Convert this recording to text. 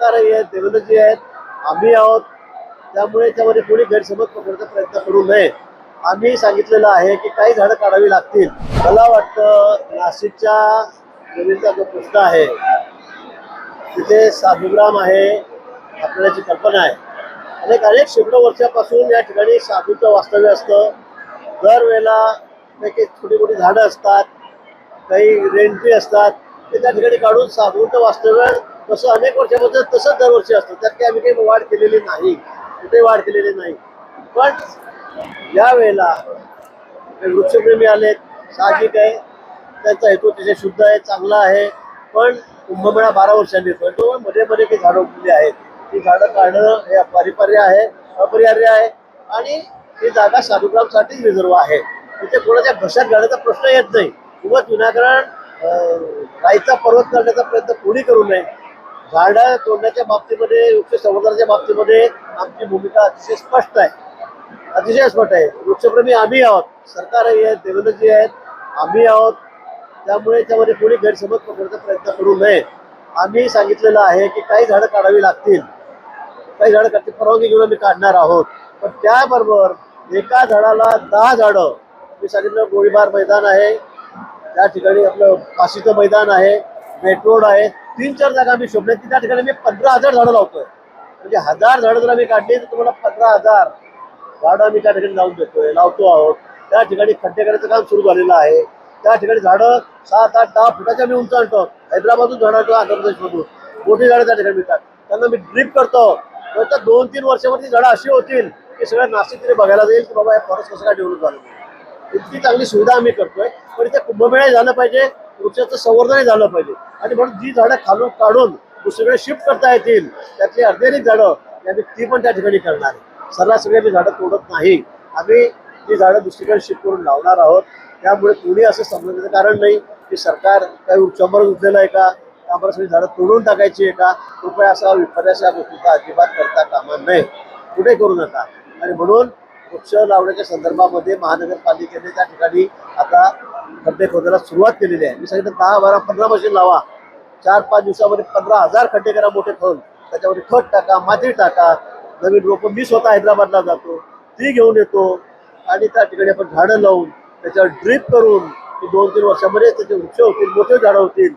सरकारही आहेत देवेंद्रजी आहेत आम्ही आहोत. त्यामुळे त्यामध्ये कोणी गैरसमज पकडण्याचा प्रयत्न करू नये. आम्ही सांगितलेलं आहे की काही झाडं काढावी लागतील. मला वाटतं नाशिकच्या जमिनीचा जो प्रश्न आहे तिथे साधुग्राम आहे आपल्याची कल्पना आहे. अनेक अनेक शेकडो वर्षापासून या ठिकाणी साधूचं वास्तव्य असतं. दरवेळेला काही छोटी मोठी झाडं असतात काही रेंटी असतात ते त्या ठिकाणी काढून साधूचं वास्तव्य तसं अनेक वर्षापासून तसंच दरवर्षी असतं. त्यात काही आम्ही काही वाढ केलेली नाही. कुठे वाढ केलेली नाही. पण या वेळेला वृक्षप्रेमी आलेत साहजिक आहे. त्यांचा हेतू अतिशय शुद्ध आहे चांगला आहे. पण कुंभमेळा बारा वर्षांनी येतो मध्ये मध्ये काही झाडं उगली आहेत. ती झाडं काढणं हे अपरिपर्य आहे अपरिहार्य आहे. आणि ही जागा साधुग्रामसाठीच रिझर्व आहे. तिथे कोणाच्या घशात घालण्याचा प्रश्न येत नाही. उगाच विनाकारण राईचा पर्वत करण्याचा प्रयत्न कोणी करू नये. झाडं तोडण्याच्या बाबतीमध्ये वृक्ष संवर्धनाच्या बाबतीमध्ये आमची भूमिका अतिशय स्पष्ट आहे. अतिशय स्पष्ट आहे. वृक्षप्रेमी आम्ही आहोत. सरकारही आहेत देवेंद्रजी आहेत आम्ही आहोत. त्यामुळे त्यामध्ये कोणी गैरसमज पकडण्याचा प्रयत्न करू नये. आम्ही सांगितलेलं आहे की काही झाडं काढावी लागतील. काही झाडं काढतील परवानगी घेऊन आम्ही काढणार आहोत. पण त्याबरोबर एका झाडाला दहा झाडं मी सांगितलं गोळीबार मैदान आहे. त्या ठिकाणी आपलं फाशीचं मैदान आहे. मेट्रोड आहे. तीन चार जागा आम्ही शोधल्या त्या ठिकाणी मी पंधरा हजार झाडं लावतोय. म्हणजे हजार झाडं जर आम्ही काढली तर तुम्हाला पंधरा हजार झाडं आम्ही त्या ठिकाणी लावून देतोय लावतो आहोत. त्या ठिकाणी खड्डे करायचं काम सुरू झालेलं आहे. त्या ठिकाणी झाडं सात आठ दहा फुटाच्या मी उंच आणतो हैदराबादून झाडं आणतो आंध्र प्रदेशमधून. मोठी झाडं त्या ठिकाणी मिळतात. त्यांना मी ड्रीप करतो. तर दोन तीन वर्षामध्ये झाडं अशी होतील की सगळं नाशिक तरी बघायला जाईल की बाबा या फॉरेस्ट कसं काय डेव्हलप झालं. इतकी चांगली सुविधा आम्ही करतोय. पण इथे कुंभमेळा झालं पाहिजे. वृक्षाचं संवर्धनही झालं पाहिजे. आणि म्हणून जी झाडं खालून काढून दुसरीकडे शिफ्ट करता येतील त्यातली अर्धेक झाडं आम्ही ती पण त्या ठिकाणी करणार. आहे सर्रास सगळे आम्ही झाडं तोडत नाही. आम्ही ती झाडं दुसरीकडे शिफ्ट करून लावणार आहोत त्यामुळे कोणी असं समजण्याचं कारण नाही की सरकार काही वृक्षांवर उठलेलं आहे का? त्यामुळे सगळी झाडं तोडून टाकायची आहे का? कृपया असा विपर्यास या गोष्टीचा अजिबात करता कामा नये. कुठे करू नका. आणि म्हणून वृक्ष लावण्याच्या संदर्भामध्ये महानगरपालिकेने त्या ठिकाणी आता खड्डे खोदायला सुरुवात केलेली आहे. मी सांगितलं दहा बारा पंधरा मशीन लावा. चार पाच दिवसामध्ये पंधरा हजार खड्डे करा मोठे खोल. त्याच्यामध्ये खत टाका माती टाका. नवीन रोपं मी स्वतः हैदराबादला जातो. ती घेऊन येतो. आणि त्या ठिकाणी आपण झाडं लावून त्याच्यावर ड्रीप करून दोन तीन वर्षामध्ये त्याचे वृक्ष होतील मोठे झाडं होतील.